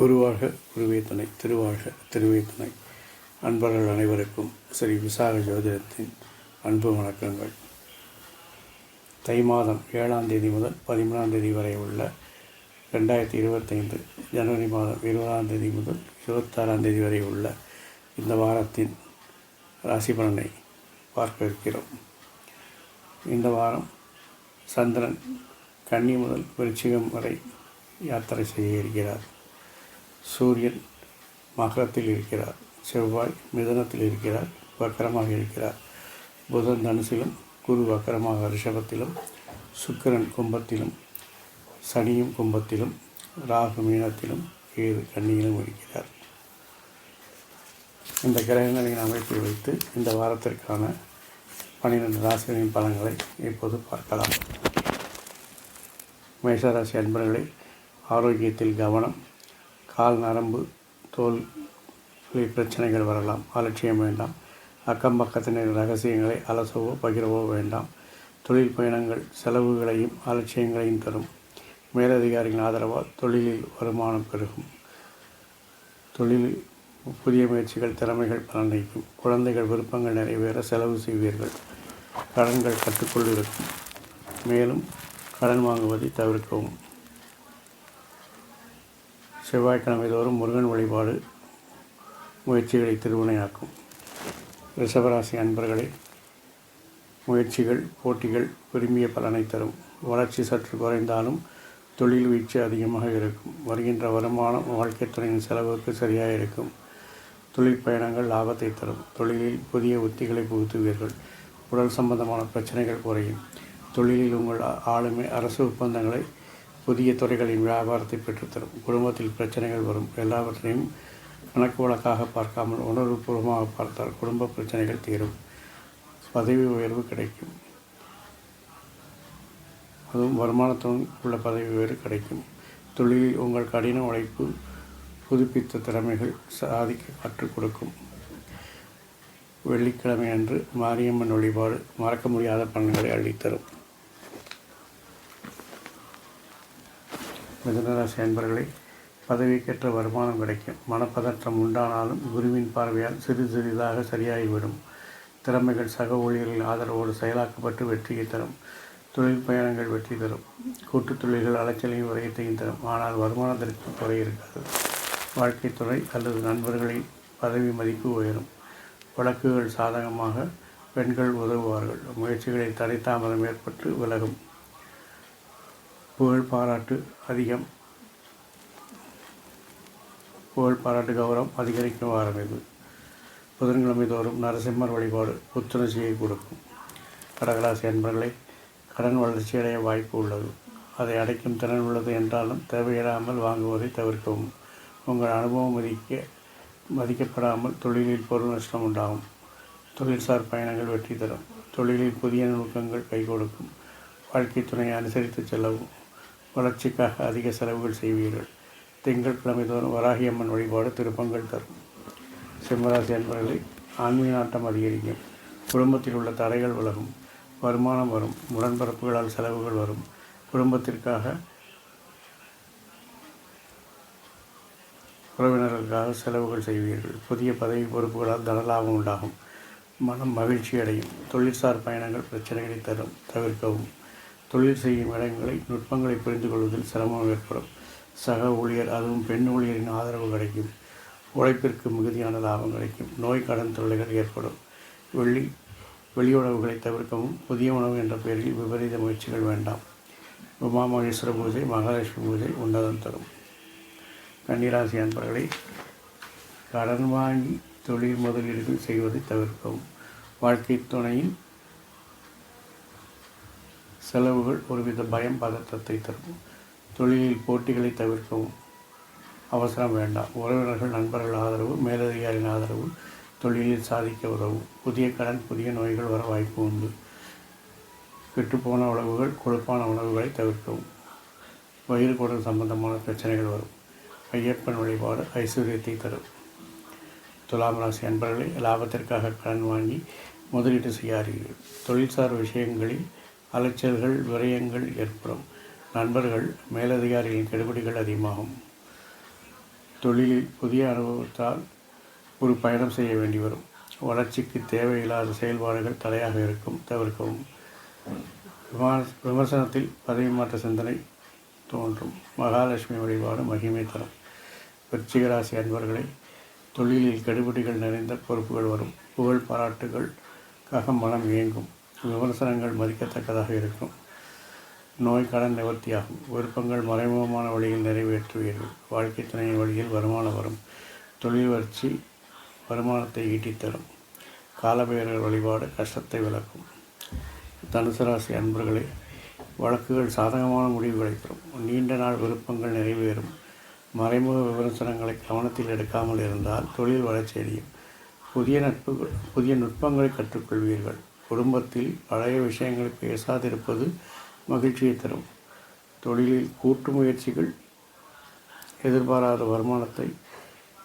குருவாக குருவேத்தனை துணை திருவாழ்க அன்பர்கள் அனைவருக்கும் ஸ்ரீ விசாக ஜோதிடத்தின் அன்பு வணக்கங்கள். தை மாதம் ஏழாம் தேதி முதல் பதிமூணாம் தேதி வரை உள்ள ரெண்டாயிரத்தி இருபத்தைந்து ஜனவரி மாதம் இருபதாம் தேதி முதல் இருபத்தாறாம் தேதி வரை உள்ள இந்த வாரத்தின் ராசி பலனை பார்க்க இருக்கிறோம். இந்த வாரம் சந்திரன் கன்னி முதல் விருச்சிகம் வரை யாத்திரை செய்ய இருக்கிறார். சூரியன் மகரத்தில் இருக்கிறார். செவ்வாய் மிதனத்தில் இருக்கிறார். வக்கரமாக இருக்கிறார். புதன் தனுசிலும் குரு வக்கரமாக ரிஷபத்திலும் சுக்கிரன் கும்பத்திலும் சனியும் கும்பத்திலும் ராகு மீனத்திலும் கேது கன்னியிலும் இருக்கிறார். இந்த கிரகங்களின் அமைப்பை வைத்து இந்த வாரத்திற்கான பன்னிரெண்டு ராசிகளின் பலன்களை இப்போது பார்க்கலாம். மேஷராசி அன்பர்களை ஆரோக்கியத்தில் கவனம் கால் நரம்பு தோல் பிரச்சனைகள் வரலாம். அலட்சியம் வேண்டாம். அக்கம் பக்கத்தினர் ரகசியங்களை அலசவோ பகிரவோ வேண்டாம். தொழில் பயணங்கள் செலவுகளையும் அலட்சியங்களையும் தரும். மேலதிகாரிகளின் ஆதரவால் தொழிலில் வருமானம் பெருகும். தொழிலில் புதிய முயற்சிகள் திறமைகள் பலனளிக்கும் குழந்தைகள் விருப்பங்கள் நிறைவேற செலவு செய்வீர்கள். கடன்கள் கட்டுக்குள் இருக்கும். மேலும் கடன் வாங்குவதை தவிர்க்கவும். செவ்வாய்க்கிழமை தோறும் முருகன் வழிபாடு முயற்சிகளை திருவினையாக்கும். ரிஷபராசி அன்பர்களே முயற்சிகள் போட்டிகள் விரும்பிய பலனை தரும். வளர்ச்சி சற்று குறைந்தாலும் தொழில் வீழ்ச்சி அதிகமாக இருக்கும். வருகின்ற வருமானம் வாழ்க்கை துறையின் செலவுக்கு சரியாக இருக்கும். தொழில் பயணங்கள் லாபத்தை தரும். தொழிலில் புதிய உத்திகளை புகுத்துவீர்கள். உடல் சம்பந்தமான பிரச்சனைகள் குறையும். தொழிலில் உங்கள் ஆளுமை அரசு ஒப்பந்தங்களை புதிய துறைகளின் வியாபாரத்தை பெற்றுத்தரும். குடும்பத்தில் பிரச்சனைகள் வரும். எல்லாவற்றையும் கணக்கு வழக்காக பார்க்காமல் உணர்வுபூர்வமாக பார்த்தால் குடும்ப பிரச்சனைகள் தீரும். பதவி உயர்வு கிடைக்கும். அதுவும் வருமானத்துடன் உள்ள பதவி உயர்வு கிடைக்கும். தொழிலில் உங்கள் கடின உழைப்பு புதுப்பித்த திறமைகள் சாதிக்க கற்றுக் கொடுக்கும். வெள்ளிக்கிழமை அன்று மாரியம்மன் வழிபாடு மறக்க முடியாத பலன்களை அள்ளித்தரும். மிதனராசி அன்பர்களை பதவிக்கேற்ற வருமானம் கிடைக்கும். மனப்பதற்றம் உண்டானாலும் குருவின் பார்வையால் சிறு சிறிதாக சரியாகிவிடும். திறமைகள் சக ஊழியர்களின் ஆதரவோடு செயலாக்கப்பட்டு வெற்றியை தரும். தொழில் பயணங்கள் வெற்றி தரும். கூட்டுத் தொழில்கள் அலைச்சலையும் விரயத்தையும் தரும். ஆனால் வருமானத்திற்கு குறை இருக்காது. வாழ்க்கை துறை அல்லது நண்பர்களின் பதவி மதிப்பு உயரும். வழக்குகள் சாதகமாக பெண்கள் உதவுவார்கள். முயற்சிகளில் தடை தாமதம் ஏற்பட்டு விலகும். புகழ் பாராட்டு அதிகம். புகழ் பாராட்டு கௌரவம் அதிகரிக்கும் வாரம் இது. புதன்கிழமை தோறும் நரசிம்மர் வழிபாடு புத்துணர்ச்சியை கொடுக்கும். கடகராசி அன்பர்களை கடன் வளர்ச்சியடைய வாய்ப்பு உள்ளது. அதை அடைக்கும் திறன் உள்ளது என்றாலும் தேவையில்லாமல் வாங்குவதை தவிர்க்கவும். உங்கள் அனுபவம் மதிக்க மதிக்கப்படாமல் தொழிலில் பொருள் நஷ்டம் உண்டாகும். தொழில்சார் பயணங்கள் வெற்றி தரும். தொழிலில் புதிய நுணுக்கங்கள் கை கொடுக்கும். வாழ்க்கை துணையை அனுசரித்து செல்லவும். வளர்ச்சிக்காக அதிக செலவுகள் செய்வீர்கள். திங்கட்கிழமை தோறும் வராகியம்மன் வழிபாடு திருப்பங்கள் தரும். சிம்மராசி என்பவர்களை ஆன்மீக நாட்டம் அதிகரிக்கும். குடும்பத்தில் உள்ள தடைகள் விலகும் வருமானம் வரும். உடன்பிறப்புகளால் செலவுகள் வரும். குடும்பத்திற்காக உறவினர்களுக்காக செலவுகள் செய்வீர்கள். புதிய பதவி பொறுப்புகளால் தனலாபம் உண்டாகும். மனம் மகிழ்ச்சி அடையும் தொழிற்சார் பயணங்கள் பிரச்சனைகளை தரும் தவிர்க்கவும். தொழில் செய்யும் இடங்களை நுட்பங்களை புரிந்து கொள்வதில் சிரமம் ஏற்படும். சக ஊழியர் அதுவும் பெண் ஊழியரின் ஆதரவு கிடைக்கும். உழைப்பிற்கு மிகுதியான லாபம் கிடைக்கும். நோய் கடன் தொல்லைகள் ஏற்படும். வெள்ளி வெளி உணவுகளை தவிர்க்கவும் புதிய உணவு என்ற பெயரில் விபரீத முயற்சிகள் வேண்டாம். உமா மகேஸ்வர பூஜை மகாலட்சுமி பூஜை உன்னதம் தரும். கன்னிராசி அன்பர்களை கடன் வாங்கி தொழில் முதலீடுகள் செய்வதை தவிர்க்கவும். வாழ்க்கை துணையின் செலவுகள் ஒருவித பயம் பதற்றத்தை தரும் தொழிலில் போட்டிகளை தவிர்க்கவும். அவசரம் வேண்டாம். உறவினர்கள் நண்பர்கள் ஆதரவு மேலதிகாரியின் ஆதரவு தொழிலில் சாதிக்க உதவும். புதிய கடன் புதிய நோய்கள் வர வாய்ப்பு உண்டு. கெட்டுப்போன உணவுகள் கொழுப்பான உணவுகளை தவிர்க்கவும். வயிறு குடல் சம்பந்தமான பிரச்சனைகள் வரும். ஐயப்பன் வழிபாடு ஐஸ்வர்யத்தை தரும். துலாம் ராசி அன்பர்களை லாபத்திற்காக கடன் வாங்கி முதலீடு செய்யாதீர்கள். தொழில்சார் விஷயங்களில் அலைச்சல்கள் விரயங்கள் ஏற்படும். நண்பர்கள் மேலதிகாரிகளின் கெடுபிடிகள் அதிகமாகும். தொழிலில் புதிய அனுபவத்தால் ஒரு பயணம் செய்ய வேண்டி வரும். வளர்ச்சிக்கு தேவையில்லாத செயல்பாடுகள் தடையாக இருக்கும் தவிர்க்கவும். விமான விமர்சனத்தில் பதவி மாற்ற சிந்தனை தோன்றும். மகாலட்சுமி வழிபாடு மகிமை தரும். விருச்சிகராசி அன்பர்களை தொழிலில் கெடுபிடிகள் நிறைந்த பொறுப்புகள் வரும். புகழ் பாராட்டுகளுக்காக மனம் இயங்கும். விமர்சனங்கள் மதிக்கத்தக்கதாக இருக்கும். நோய் கடன் நிவர்த்தியாகும். விருப்பங்கள் மறைமுகமான வழியில் நிறைவேற்றுவீர்கள். வாழ்க்கை துணையின் வழியில் வருமானம் வரும். தொழில் வளர்ச்சி வருமானத்தை ஈட்டித்தரும். காலபேரர் வழிபாடு கஷ்டத்தை விளக்கும். தனுசு ராசி அன்பர்களே வழக்குகள் சாதகமான முடிவுகளை தரும் நீண்ட நாள் விருப்பங்கள் நிறைவேறும். மறைமுக விமர்சனங்களை கவனத்தில் எடுக்காமல் இருந்தால் தொழில் வளர்ச்சி அடையும். புதிய நட்புகள் புதிய நுட்பங்களை கற்றுக்கொள்வீர்கள். குடும்பத்தில் பழைய விஷயங்களை பேசாதிருப்பது மகிழ்ச்சியை தரும். தொழிலில் கூட்டு முயற்சிகள் எதிர்பாராத வருமானத்தை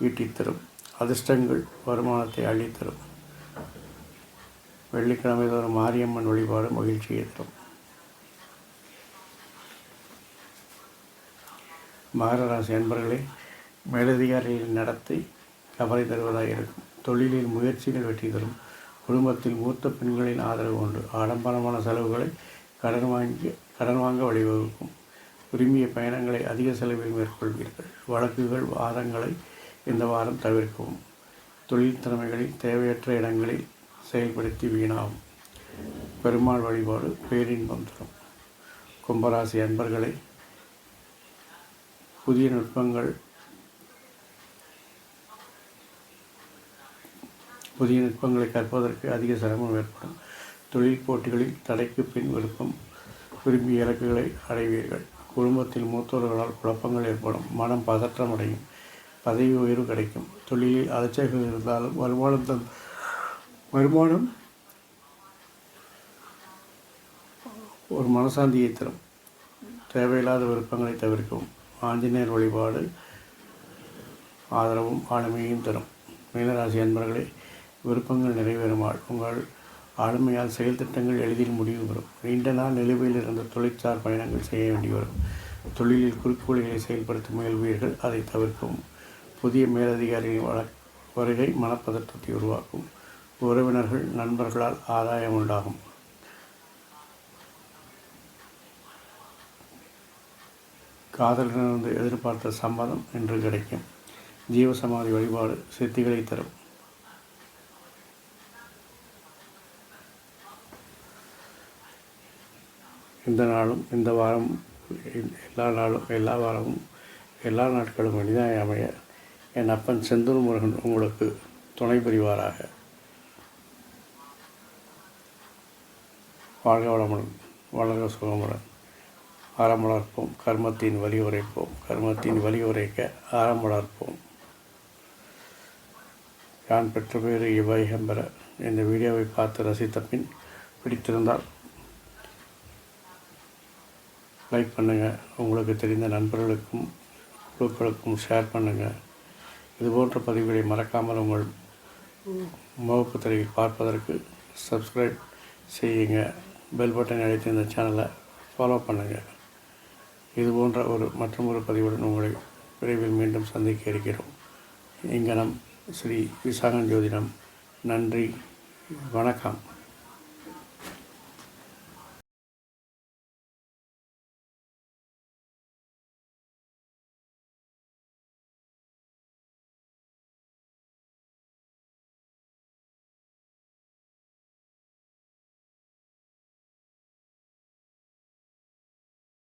ஈட்டித்தரும். அதிர்ஷ்டங்கள் வருமானத்தை அள்ளித்தரும். வெள்ளிக்கிழமை தோறும் மாரியம்மன் வழிபாடு மகிழ்ச்சியை தரும். மகர ராசி அன்பர்களே மேலதிகாரிகளின் நடத்தை கவலை தருவதாக இருக்கும். தொழிலில் முயற்சிகள் வெற்றி தரும். குடும்பத்தில் மூத்த பெண்களின் ஆதரவு உண்டு. ஆடம்பரமான செலவுகளை கடன் வாங்கி கடன் வாங்க வழிவகுக்கும். விரும்பிய பயணங்களை அதிக செலவில் மேற்கொள்வீர்கள். வழக்குகள் வாதங்களை இந்த வாரம் தவிர்க்கவும். தொழில் திறமைகளில் தேவையற்ற இடங்களில் செயல்படுத்தி வீணாகும். பெருமாள் வழிபாடு பேரின்பம் தரும். கும்பராசி அன்பர்களை புதிய நுட்பங்கள் புதிய நுட்பங்களை கற்பதற்கு அதிக சிரமம் ஏற்படும். தொழில் போட்டிகளில் தடைக்கு பின் விருப்பம் விரும்பிய இலக்குகளை அடைவீர்கள். குடும்பத்தில் மூத்தோர்களால் குழப்பங்கள் ஏற்படும். மனம் பதற்றம் அடையும் பதவி உயர்வு கிடைக்கும். தொழிலில் அலட்சியங்கள் இருந்தாலும் வருமானம் தன் வருமானம் ஒரு மனசாந்தியை தரும். தேவையில்லாத விருப்பங்களை தவிர்க்கவும். ஆஞ்சநேயர் வழிபாடு ஆதரவும் ஆளுமையும் தரும். மீனராசி அன்பர்களே விருப்பங்கள் நிறைவேறுமாள். உங்கள் ஆளுமையால் செயல் திட்டங்கள் எளிதில் முடிவு வரும் நீண்ட நாள் நிலுவையில் இருந்த தொழிற்சார் பயணங்கள் செய்ய வேண்டி வரும் தொழிலில் குறிக்கோள்களை செயல்படுத்த முயல்வீர்கள். அதை தவிர்க்கவும். புதிய மேலதிகாரிகளின் வழ வருகை மனப்பதற்றத்தை உருவாக்கும். உறவினர்கள் நண்பர்களால் ஆதாயம் உண்டாகும். காதலிலிருந்து எதிர்பார்த்த சம்மதம் என்று கிடைக்கும். ஜீவசமாதி வழிபாடு சித்திகளை தரும். இந்த நாளும் இந்த வாரம் எல்லா நாளும் எல்லா வாரமும் எல்லா நாட்களும் இனிதாய் அமைய என் அப்பன் செந்தூர் முருகன் உங்களுக்கு துணை புரிவாராக. வாழ்க வளமுடன் வளர்க சுகமுடன். அறம் வளர்ப்போம் கர்மத்தின் வழி உரைப்போம் கர்மத்தின் வழி உரைக்க அறம் வளர்ப்போம். யான் பெற்ற பேர் இவ்வைகம் பெற. இந்த வீடியோவை பார்த்து ரசித்த பின் பிடித்திருந்தால் லைக் பண்ணுங்கள் உங்களுக்கு தெரிந்த நண்பர்களுக்கும் குழுக்களுக்கும் ஷேர் பண்ணுங்கள் இது போன்ற பதிவுகளை மறக்காமல் உங்கள் முகப்பு திரையில் பார்ப்பதற்கு சப்ஸ்கிரைப் செய்யுங்க. பெல் பட்டன் அழைத்து இந்த சேனலை ஃபாலோ பண்ணுங்கள் இது போன்ற ஒரு மற்றும் ஒரு பதிவுடன் உங்களை விரைவில் மீண்டும் சந்திக்க இருக்கிறோம். இங்கனம் ஸ்ரீ விசாகன் ஜோதிடம். நன்றி. வணக்கம்.